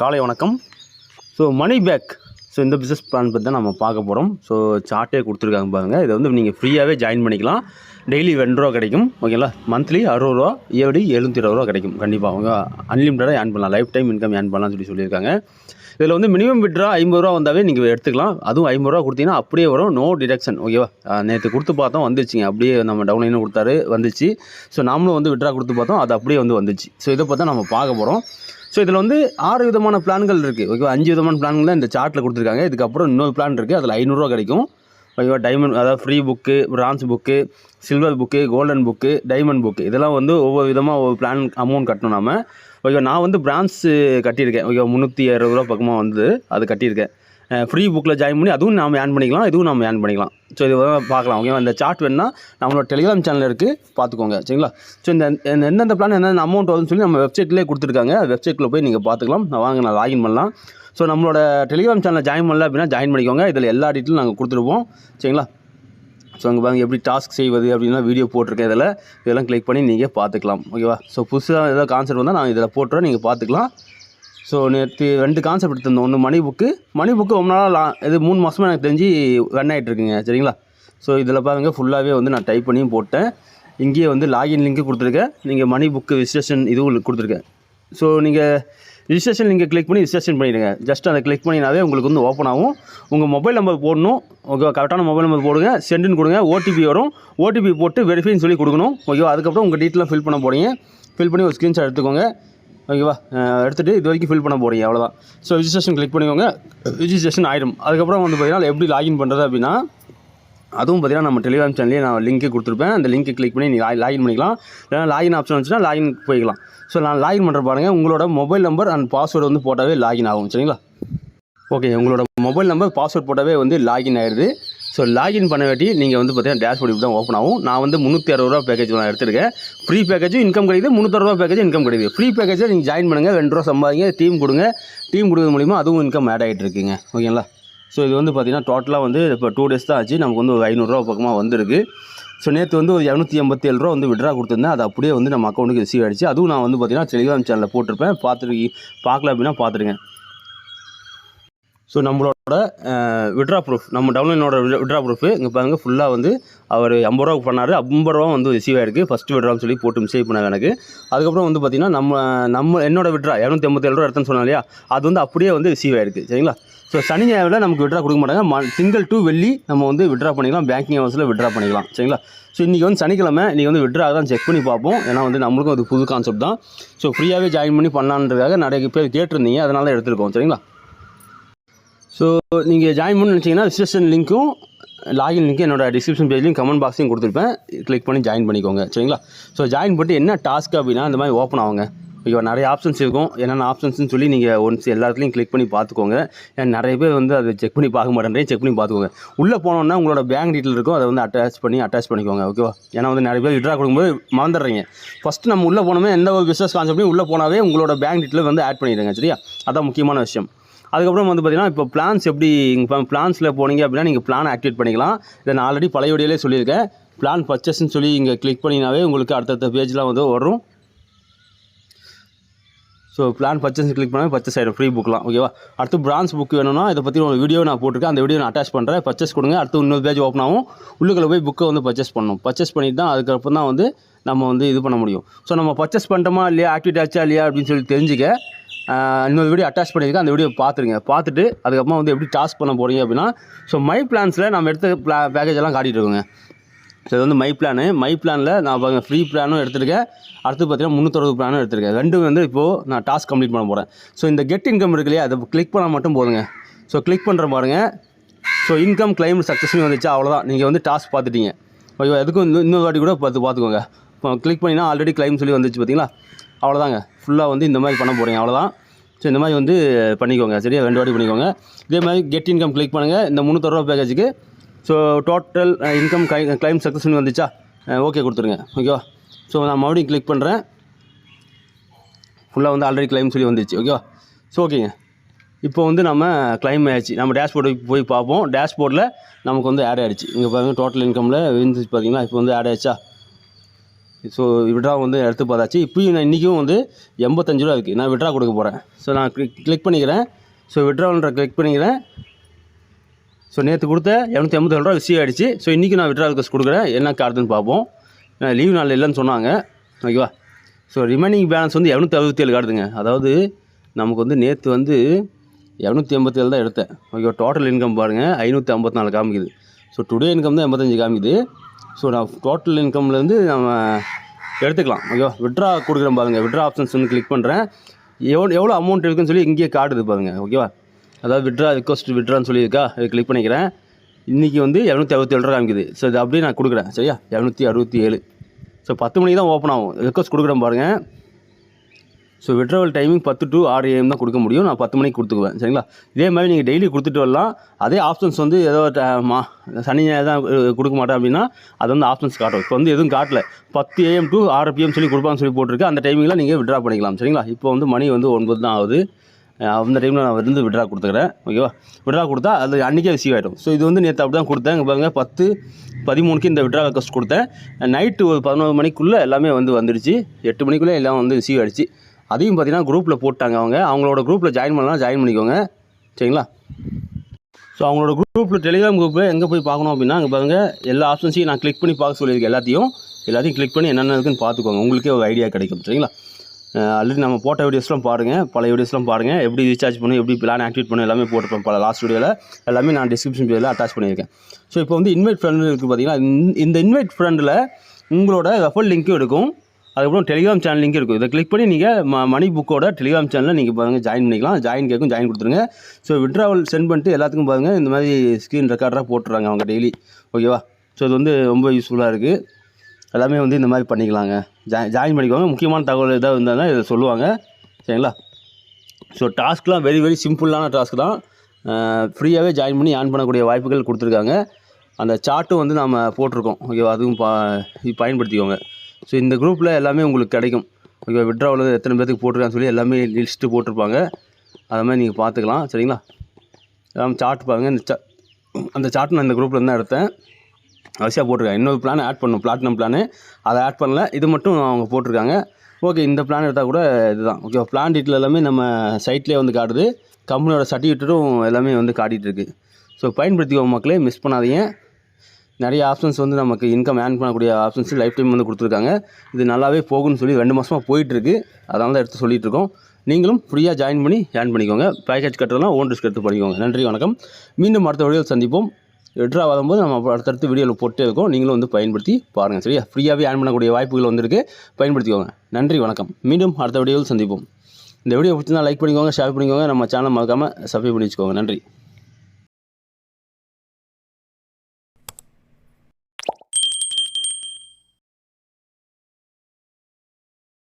காலை வணக்கம். So money back so இந்த பிஸ்னஸ் பிளான் பற்றி தான் நம்ம பார்க்க போகிறோம் ஸோ சார்ட்டே கொடுத்துருக்காங்க பாருங்கள் இதை வந்து நீங்கள் ஃப்ரீயாகவே ஜாயின் பண்ணிக்கலாம். டெய்லி ரெண்டு ரூபா கிடைக்கும். ஓகேங்களா மந்த்லி அறுபது ரூபா இயர்லி எழுநூற்றி இருபது ரூபா கிடைக்கும். கண்டிப்பாக அவங்க அன்லிமிட்டடாக ஏர்ன் பண்ணலாம். லைஃப் டைம் இன்கம் ஏர்ன் பண்ணலாம் சொல்லி சொல்லியிருக்காங்க. இதில் வந்து மினிமம் விட்ரா ஐம்பது ரூபா வந்தாவே நீங்கள் எடுத்துக்கலாம். அதுவும் ஐம்பது ரூபா கொடுத்தீங்கன்னா அப்படியே வரும். நோ டிடக்ஷன் ஓகேவா நேற்று கொடுத்து பார்த்தோம். வந்துச்சுங்க. அப்படியே நம்ம டவுன்லைனும் கொடுத்தாரு. வந்துச்சு. ஸோ நாமளும் வந்து விட்ரா கொடுத்து பார்த்தோம். அது அப்படியே வந்து வந்துச்சு. ஸோ இதை பார்த்தா நம்ம பார்க்க போகிறோம் ஸோ இதில் வந்து ஆறு விதமான பிளான்கள் இருக்குது ஓகேவா அஞ்சு விதமான பிளான்கள் தான் இந்த சார்ட்டில் கொடுத்துருக்காங்க. இதுக்கப்புறம் இன்னொரு பிளான் இருக்குது அதில் ஐநூறுரூவா கிடைக்கும். ஓகேவா டைமண்ட் அதாவது free book bronze book silver book golden book diamond book இதெல்லாம் வந்து ஒவ்வொரு விதமாக ஒவ்வொரு பிளான் அமௌண்ட் கட்டணும் நாம. ஓகேவா நான் வந்து பிரான்ஸு கட்டியிருக்கேன். ஓகேவா முந்நூற்றி அறுபது ரூபா பக்கமாக வந்து அது கட்டியிருக்கேன். ஃப்ரீ புக்கில் ஜாயின் பண்ணி அதுவும் நாம் ஏன் பண்ணிக்கலாம் இதுவும் நம்ம ஏன் பண்ணிக்கலாம். ஸோ இது வந்து பார்க்கலாம் ஓகேவா இந்த சார்ட் வேணுன்னா நம்மளோட டெலிகிராம் சேனல் இருக்குது பார்த்துக்கோங்க. சரிங்களா? ஸோ இந்த எந்தெந்த பிளான் எந்தெந்த அமௌண்ட் வருதுன்னு சொல்லி நம்ம வெப்சைட்லேயே கொடுத்துருக்காங்க. வெப்சைட்டில் போய் நீங்கள் பார்த்துக்கலாம். நான் வாங்க நான் லாகின் பண்ணலாம். ஸோ நம்மளோட டெலிகிராம் சேனலில் ஜாயின் பண்ணல அப்படின்னா ஜாயின் பண்ணிக்கோங்க. இதில் எல்லா டீட்டெயிலும் நாங்கள் கொடுத்துருப்போம். சரிங்களா? ஸோ அங்கே பாருங்கள் எப்படி டாஸ்க் செய்வது அப்படின்னா வீடியோ போட்டிருக்கேன் இதில். இதெல்லாம் கிளிக் பண்ணி நீங்கள் பார்த்துக்கலாம் ஓகேவா ஸோ புதுசாக ஏதாவது கான்செப்ட் வந்தால் நான் இதில் போட்டுறேன் நீங்கள் பார்த்துக்கலாம். ஸோ நேற்று ரெண்டு கான்செப்ட் எடுத்திருந்தோம். ஒன்று மணி புக்கு மணி புக்கு ரொம்ப நாளாக லா இது மூணு மாதமாக எனக்கு தெரிஞ்சு ரன் ஆகிட்டு இருக்குங்க சரிங்களா? ஸோ இதில் பாருங்கள் ஃபுல்லாகவே வந்து நான் டைப் பண்ணியும் போட்டேன். இங்கேயே வந்து லாகின் லிங்க்கு கொடுத்துருக்கேன். நீங்கள் மணி புக்கு ரிஜிஸ்ட்ரேஷன் இதுவும் கொடுத்துருக்கேன். ஸோ நீங்கள் ரிஜிஸ்ட்ரேஷன் நீங்கள் கிளிக் பண்ணி ரிஜிஸ்ட்ரேஷன் பண்ணிடுங்க. ஜஸ்ட் அதை கிளிக் பண்ணினாவே உங்களுக்கு வந்து ஓப்பன் ஆகும். உங்கள் மொபைல் நம்பர் போடணும். ஓகேவா? கரெக்டான மொபைல் நம்பர் போடுங்க. சென்டுன்னு கொடுங்க. ஓடிபி வரும். ஓடிபி போட்டு வெரிஃபைன்னு சொல்லி கொடுக்கணும். ஓகேவா? அதுக்கப்புறம் உங்கள் டீட்டெயிலாம் ஃபில் பண்ண போகிறீங்க ஃபில் பண்ணி ஒரு ஸ்க்ரீன்ஷாட் எடுத்துக்கோங்க. ஓகேவா எடுத்துகிட்டு இது வரைக்கும் ஃபில் பண்ண போகிறீங்க அவ்வளோதான் ஸோ ரிஜிஸ்ட்ரேஷன் கிளிக் பண்ணிக்கோங்க. ரிஜிஸ்ட்ரேஷன் ஆயிடும் அதுக்கப்புறம் வந்து பார்த்தீங்கன்னா எப்படி லாகின் பண்ணுறது அப்படின்னா அதுவும் பார்த்தீங்கன்னா நம்ம டெலிகிராம் சேனல்லே நான் லிங்க்கு கொடுத்துருப்பேன். அந்த லிங்க்கை கிளிக் பண்ணி நீங்கள் லாகின் பண்ணிக்கலாம். இல்லைனா லாகின் ஆப்ஷன் வந்துச்சுன்னா லாகின் போய்க்கலாம். ஸோ நான் லாகின் பண்ணுற பாருங்கள் உங்களோட மொபைல் நம்பர் அண்ட் பாஸ்வேர்டு வந்து போட்டாவே லாகின் ஆகும். சரிங்களா? ஓகே உங்களோட மொபைல் நம்பர் பாஸ்வேர்ட் போட்டாவே வந்து லாகின் ஆயிடுது ஸோ லாகின் பண்ண வேண்டி நீங்கள் வந்து பார்த்தீங்கன்னா டேஷ்போர்ட் இப்படி தான் ஓப்பன் ஆகும். நான் வந்து முந்நூற்றி அறுபது ரூபா பேக்கேஜ் நான் எடுத்துருக்கேன். ஃப்ரீ பேக்கேஜும் இன்கம் கிடைக்குது முந்நூற்றறுபா பேக்கேஜ் இன்கம் கிடைக்குது. ஃப்ரீ பேக்கேஜில் நீங்கள் ஜாயின் பண்ணுங்கள் ரெண்டு ரூபா சம்பாதிங்க டீம் கொடுங்க. டீம் கொடுக்குறது மூலிமா அதுவும் இன்கம் ஆட் ஆகிட்டு இருக்குங்க. ஓகேங்களா? ஸோ இது வந்து பார்த்தீங்கன்னா டோட்டலாக வந்து இப்போ டூ டேஸ் தான் ஆச்சு. நமக்கு வந்து ஒரு ஐநூறுரூவா பக்கமாக வந்திருக்கு. ஸோ நேற்று வந்து ஒரு இரநூத்தி எண்பத்தி ஏழு ரூபா வந்து விட்ரா கொடுத்துருந்தேன். அது அப்படியே வந்து நம்ம அக்கௌண்ட்டுக்கு ரிசீவ் ஆகிடுச்சு அதுவும் நான் வந்து பார்த்தீங்கன்னா டெலிகிராம் சேனலில் போட்டிருப்பேன். பார்த்துருக்கி பார்க்கல அப்படின்னா பார்த்துருங்க. ஸோ நம்மளோட விட்ரா ப்ரூஃப் நம்ம டவுன்லைனோட விட்ரா ப்ரூஃப் இங்கே பாருங்கள் ஃபுல்லாக வந்து அவர் ஐம்பது ரூபா பண்ணார். ஐம்பது ரூபா வந்து ரிசீவ் ஆயிருக்கு. ஃபஸ்ட்டு விட்ரான்னு சொல்லி போட்டு மிஸ்டேக் பண்ணாங்க எனக்கு. அதுக்கப்புறம் வந்து பார்த்திங்கன்னா நம்ம நம்ம என்னோட விட்ரா இரநூத்தி ஐம்பத்தேழு ரூபா எடுத்தேன்னு சொன்னோம் இல்லையா? அது வந்து அப்படியே வந்து ரிசீவ் ஆயிருக்கு. சரிங்களா? ஸோ சனி ஞாயிறில் நமக்கு விட்ரா கொடுக்க மாட்டாங்க. ம திங்கள் டூ வெள்ளி நம்ம வந்து விட்ரா பண்ணிக்கலாம். பேங்கிங் ஹவர்ஸில் விட்ரா பண்ணிக்கலாம். சரிங்களா? ஸோ இன்றைக்கி வந்து சனிக்கிழமை. நீங்கள் வந்து விட்ரா தான் செக் பண்ணி பார்ப்போம். ஏன்னா வந்து நம்மளுக்கும் அது புது கான்செப்ட் தான். ஸோ ஃப்ரீயாகவே ஜாயின் பண்ணி பண்ணலான்றதுக்காக நிறைய பேர் கேட்டிருந்தீங்க. அதனால தான் எடுத்துருக்கோம். சரிங்களா? ஸோ நீங்கள் ஜாயின் பண்ணு நினச்சிங்கன்னா ரிஜிஸ்ட்ரேஷன் லிங்க்கும் லாகின் லிங்க்கும் என்னோட டிஸ்கிரிப்ஷன் பேஜ்லையும் கமெண்ட் பாக்ஸையும் கொடுத்துருப்பேன். கிளிக் பண்ணி ஜாயின் பண்ணிக்கோங்க. சரிங்களா? ஸோ ஜாயின் பண்ணிட்டு என்ன டாஸ்க் அப்படின்னா இந்த மாதிரி ஓப்பன் ஆகுங்க. ஐயோ நிறைய ஆப்ஷன்ஸ் இருக்கும். என்னென்ன ஆப்ஷன்ஸ்னு சொல்லி நீங்கள் ஒன்ஸ் எல்லாத்துலேயும் கிளிக் பண்ணி பார்த்துக்கோங்க. ஏன்னா நிறைய பேர் வந்து அதை செக் பண்ணி பார்க்க மாட்டேன் செக் பண்ணி பார்த்துக்கோங்க. உள்ளே போனோன்னா உங்களோட பேங்க் டீட்டெயில் இருக்கும். அதை வந்து அட்டாச் பண்ணி அட்டாச் பண்ணிக்கோங்க. ஓகேவா ஏன்னா வந்து நிறைய பேர் விட்ரா கொடுக்கும்போது மறந்துடுறீங்க. ஃபஸ்ட்டு நம்ம உள்ளே போனோமே எந்த ஒரு பிஸ்னஸ் கான்செப்ட்லையும் உள்ளே போனாவே உங்களோட பேங்க் டீட்டெயில் வந்து ஆட் பண்ணிடுங்க. சரியா? அதான் முக்கியமான விஷயம். அதுக்கப்புறம் வந்து பார்த்தீங்கன்னா இப்போ பிளான்ஸ் எப்படி இப்போ பிளான்ஸில் போனீங்க அப்படின்னா நீங்கள் பிளான் ஆக்டிவேட் பண்ணிக்கலாம். இதை நான் ஆல்ரெடி பழைய வீடியோலே சொல்லியிருக்கேன். பிளான் பர்ச்சேஸ்ன்னு சொல்லி இங்கே கிளிக் பண்ணிங்கனாவே உங்களுக்கு அடுத்தடுத்த பேஜ்லாம் வந்து வரும். ஸோ பிளான் பர்ச்சேஸ் கிளிக் பண்ணால் பர்ச்சேஸ் ஆகிடும் ஃப்ரீ புக்லாம் ஓகேவா அடுத்து பிரான்ஸ் புக் வேணும்னா இதை பற்றி ஒரு வீடியோ நான் போட்டிருக்கேன். அந்த வீடியோ நான் அட்டாச் பண்ணுறேன் பர்ச்சேஸ் கொடுங்க. அடுத்து இன்னொரு பேஜ் ஓப்பன் ஆகும். உள்ளுக்குள்ள போய் புக்கை வந்து பர்ச்சேஸ் பண்ணணும். பர்ச்சேஸ் பண்ணிட்டு தான் அதுக்கப்புறம் தான் வந்து நம்ம வந்து இது பண்ண முடியும். ஸோ நம்ம பர்ச்சேஸ் பண்ணிட்டோமா இல்லையா? ஆக்டிவேட் ஆச்சா இல்லையா? அப்படின்னு சொல்லி தெரிஞ்சுக்க இன்னொரு வீடியோ அட்டாச் பண்ணியிருக்கேன். அந்த வீடியோ பார்த்துருங்க. பார்த்துட்டு அதுக்கப்புறமா வந்து எப்படி டாஸ்க் பண்ண போகிறீங்க அப்படின்னா ஸோ மை பிளான்ஸில் நம்ம எடுத்த பிளா பேக்கேஜ் எல்லாம் காட்டிகிட்டு இருக்கோங்க. ஸோ இது வந்து மை பிளானு மை பிளானில் நான் பாருங்கள் ஃப்ரீ பிளானும் எடுத்திருக்கேன். அடுத்து பார்த்தீங்கன்னா முந்நூற்றறுபது பிளானும் எடுத்திருக்கேன். ரெண்டும் வந்து இப்போது நான் டாஸ்க் கம்ப்ளீட் பண்ண போகிறேன் ஸோ இந்த கெட் இன்கம் இருக்கு இல்லையா? அதை கிளிக் பண்ணால் மட்டும் போதுங்க. ஸோ கிளிக் பண்ணுற பாருங்கள் ஸோ இன்கம் கிளைம் சக்ஸஸ்ஃபுல் வந்துச்சு அவ்வளோதான் நீங்கள் வந்து டாஸ்க் பார்த்துட்டீங்க. ஓகேவா எதுக்கும் இன்னொரு வாட்டி கூட பார்த்து பார்த்துக்கோங்க. கிளிக் பண்ணினா ஆல்ரெடி கிளைம் சொல்லி வந்துச்சு பார்த்தீங்களா? அவ்வளோதாங்க ஃபுல்லாக வந்து இந்த மாதிரி பண்ண போகிறீங்க அவ்வளோதான் ஸோ இந்த மாதிரி வந்து பண்ணிக்கோங்க. சரியா? ரெண்டு வாட்டி பண்ணிக்கோங்க. இதே மாதிரி கெட் இன்கம் கிளிக் பண்ணுங்கள் இந்த முந்நூற்றறுபா பேக்கேஜுக்கு ஸோ டோட்டல் இன்கம் கை கிளைம் சக்ஸஸ்ஃபுல் வந்துச்சா? Uh, ஓகே கொடுத்துருங்க. ஓகேவா ஸோ நான் மறுபடியும் கிளிக் பண்ணுறேன் ஃபுல்லாக வந்து ஆல்ரெடி கிளைம் சொல்லி வந்துச்சு. ஓகேவா ஸோ ஓகேங்க இப்போ வந்து நம்ம கிளைம் ஆயிடுச்சு. நம்ம டேஷ்போர்டுக்கு போய் பார்ப்போம். டேஷ்போர்டில் நமக்கு வந்து ஆட் ஆயிடுச்சு. இங்கே பாருங்கள் டோட்டல் இன்கமில் இருந்துச்சு பார்த்தீங்கன்னா இப்போ வந்து ஆட் ஆயிடுச்சா? ஸோ விட்ரா வந்து எடுத்து பார்த்தாச்சு. இப்போயும் நான் இன்றைக்கும் வந்து எண்பத்தஞ்சு ரூபா இருக்குது நான் விட்ரா கொடுக்க போகிறேன் ஸோ நான் கிளிக் கிளிக் பண்ணிக்கிறேன். ஸோ விட்ரான்ற கிளிக் பண்ணிக்கிறேன். ஸோ நேற்று கொடுத்த இரநூத்தி எண்பத்தி ரூபா ரிசீவ் ஆகிடுச்சு ஸோ இன்றைக்கி நான் விட்ரா ரிக்வஸ்ட் கொடுக்குறேன். என்ன கார்டுன்னு பார்ப்போம். லீவ் நாள் இல்லைன்னு சொன்னாங்க. ஓகேவா ஸோ ரிமைனிங் பேலன்ஸ் வந்து இரநூத்தி அறுபத்தி ஏழு கார்டுங்க அதாவது நமக்கு வந்து நேற்று வந்து இரநூத்தி எண்பத்தேழு தான் எடுத்தேன். ஓகேவா டோட்டல் இன்கம் பாருங்கள் ஐநூற்றி ஐம்பத்தி நாலு காமிக்குது. ஸோ டுடே இன்கம் தான் எண்பத்தஞ்சு காமிக்குது. ஸோ நான் டோட்டல் இன்கம்லேருந்து நம்ம எடுத்துக்கலாம். ஓகேவா விட்ரா கொடுக்குறேன் பாருங்கள் விட்ரா ஆப்ஷன்ஸ் வந்து கிளிக் பண்ணுறேன் எவ்வளோ எவ்வளோ அமௌண்ட் இருக்குன்னு சொல்லி இங்கேயே காட்டுது பாருங்கள் ஓகேவா அதாவது விட்ரா ரிக்வஸ்ட் விட்ரான்னு சொல்லியிருக்கா இது கிளிக் பண்ணிக்கிறேன். இன்றைக்கி வந்து இரநூத்தி அறுபத்தி ஏழு ரூபா காமிக்குது ஸோ இது அப்படியே நான் கொடுக்குறேன். சரியா? இரநூத்தி அறுபத்தி ஏழு ஸோ பத்து மணிக்கு தான் ஓப்பன் ஆகும். ரிக்வஸ்ட் கொடுக்குறேன் பாருங்கள் ஸோ விட்ரவல் டைமிங் பத்து டு ஆறு ஏஎம் தான் கொடுக்க முடியும். நான் பத்து மணிக்கு கொடுத்துக்குவேன். சரிங்களா? இதே மாதிரி நீங்கள் டெய்லி கொடுத்துட்டு வரலாம். அதே ஆப்ஷன்ஸ் வந்து ஏதோ மா சனி ஞாயிறு தான் கொடுக்க மாட்டேன் அப்படின்னா அது வந்து ஆப்ஷன்ஸ் காட்டும் இப்போ வந்து எதுவும் காட்டல. பத்து ஏஎம் டு ஆறு பிஎம் சொல்லி கொடுப்பான்னு சொல்லி போட்டிருக்கு. அந்த டைமிங்கில் நீங்கள் விட்ரா பண்ணிக்கலாம். சரிங்களா? இப்போ வந்து மணி வந்து ஒன்பது தான் ஆகுது. அந்த டைமில் நான் வந்து விட்ரா கொடுத்துக்கிறேன். ஓகேவா விட்ரா கொடுத்தா அது அன்றைக்கே ரிசீவ் ஆகிடும் ஸோ இது வந்து நேற்று அப்படி தான் கொடுத்தேன். இங்கே பாருங்கள் பத்து பதிமூணுக்கு இந்த விட்ரா ரெக்வஸ்ட் கொடுத்தேன். நைட்டு ஒரு பதினோரு மணிக்குள்ளே எல்லாமே வந்து வந்துடுச்சு. எட்டு மணிக்குள்ளே எல்லாம் வந்து ரிசீவ் ஆகிடுச்சு அதையும் பார்த்தீங்கன்னா குரூப்பில் போட்டாங்க அவங்க. அவங்களோட குரூப்பில் ஜாயின் பண்ணலாம் ஜாயின் பண்ணிக்கோங்க. சரிங்களா? ஸோ அவங்களோட குரூப்பில் டெலிகிராம் குரூப்பில் எங்கே போய் பார்க்கணும் அப்படின்னா அங்கே பாருங்கள் எல்லா ஆப்ஷன்ஸையும் நான் கிளிக் பண்ணி பார்க்க சொல்லியிருக்கேன். எல்லாத்தையும் எல்லாத்தையும் கிளிக் பண்ணி என்னென்ன இருக்குன்னு பார்த்துக்கோங்க. உங்களுக்கே ஒரு ஐடியா கிடைக்கும். சரிங்களா? ஆல்ரெடி நம்ம போட்ட வீடியோஸ்லாம் பாருங்கள் பழைய வீடியோஸ்லாம் பாருங்கள் எப்படி ரீசார்ஜ் பண்ணி எப்படி பிளான் ஆக்டிவேட் பண்ணி எல்லாமே போட்டிருப்பேன் பல லாஸ்ட் வீடியோவில் எல்லாமே நான் டிஸ்கிரிப்ஷன் வீடியோவில் அட்டாச் பண்ணியிருக்கேன். ஸோ இப்போ வந்து இன்வைட் ஃப்ரெண்டு இருக்குது பார்த்தீங்கன்னா இந்த- இன்வைட் ஃப்ரெண்டில் உங்களோட ரெஃபர் லிங்க்கும் இருக்கும். அதுக்கப்புறம் டெலிகிராம் சேனல் லிங்க் இருக்கும். இதை கிளிக் பண்ணி நீங்கள் ம மணி புக்கோட டெலிகிராம் சேனலில் நீங்கள் பாருங்கள் ஜாயின் பண்ணிக்கலாம். ஜாயின் கேட்கும் ஜாயின் கொடுத்துருங்க. ஸோ விட்ராவல் சென்ட் பண்ணிட்டு எல்லாத்துக்கும் பாருங்கள் இந்த மாதிரி ஸ்க்ரீன் ரெக்கார்டராக போட்டுறாங்க அவங்க டெய்லி ஓகேவா ஸோ இது வந்து ரொம்ப யூஸ்ஃபுல்லாக இருக்குது எல்லாமே வந்து இந்த மாதிரி பண்ணிக்கலாங்க. ஜாயின் ஜாயின் பண்ணிக்கோங்க. முக்கியமான தகவல் எதாவது இருந்தால் இதை சொல்லுவாங்க. சரிங்களா? ஸோ டாஸ்க்லாம் வெரி வெரி சிம்பிளான டாஸ்க் தான். ஃப்ரீயாகவே ஜாயின் பண்ணி ஆன் பண்ணக்கூடிய வாய்ப்புகள் கொடுத்துருக்காங்க. அந்த சார்ட்டும் வந்து நாம் போட்டிருக்கோம். ஓகேவா அதுவும் பா பயன்படுத்திக்கோங்க. ஸோ இந்த குரூப்பில் எல்லாமே உங்களுக்கு கிடைக்கும். ஓகே விட்ராவில் எத்தனை பேர்த்துக்கு போட்டிருக்கான்னு சொல்லி எல்லாமே லிஸ்ட்டு போட்டிருப்பாங்க. அது மாதிரி நீங்கள் பார்த்துக்கலாம் சரிங்களா? எல்லாம் சார்ட் பாருங்கள் இந்த சா அந்த சார்ட் நான் இந்த குரூப்பில் தான் எடுத்தேன். வரிசையாக போட்டிருக்காங்க. இன்னொரு பிளான் ஆட் பண்ணும் பிளாட்டினம் பிளானு அதை ஆட் பண்ணல. இது மட்டும் அவங்க போட்டிருக்காங்க. ஓகே இந்த பிளான் எடுத்தால் கூட இதுதான். ஓகே பிளான் டீட்டில் எல்லாமே நம்ம சைட்லேயே வந்து காட்டுது. கம்பெனியோட சர்டிஃபிகேட்டும் எல்லாமே வந்து காட்டிகிட்டு இருக்குது ஸோ பயன்படுத்திக்கோ மக்களே. மிஸ் பண்ணாதீங்க. நிறைய ஆப்ஷன்ஸ் வந்து நமக்கு இன்கம் ஏர்ன் பண்ணக்கூடிய ஆப்ஷன்ஸ் லைஃப் டைம் வந்து கொடுத்துருக்காங்க. இது நல்லாவே போகும்னு சொல்லி ரெண்டு மாதமாக போயிட்டுருக்கு. அதனால தான் எடுத்து சொல்லிட்டு இருக்கோம். நீங்களும் ஃப்ரீயாக ஜாயின் பண்ணி ஏர்ன் பண்ணிக்கோங்க. பேக்கேஜ் கட்டுறதுலாம் ஓன் ரிஸ்க் எடுத்து பண்ணிக்கோங்க. நன்றி வணக்கம். மீண்டும் அடுத்த வழியில் சந்திப்போம். எட்ரா வரும்போது நம்ம அடுத்தடுத்து வீடியோவில் போட்டே இருக்கோம். நீங்களும் வந்து பயன்படுத்தி பாருங்கள் சரியா? ஃப்ரீயாகவே ஏர்ன் பண்ணக்கூடிய வாய்ப்புகள் வந்திருக்கு. பயன்படுத்திக்கோங்க. நன்றி வணக்கம். மீண்டும் அடுத்த வீடியோவில் சந்திப்போம். இந்த வீடியோ பிடிச்சிருந்தா லைக் பண்ணிக்கோங்க ஷேர் பண்ணிக்கோங்க. நம்ம சேனல் மறக்காமல் சப்ஸ்கிரைப் பண்ணி வச்சுக்கோங்க. நன்றி.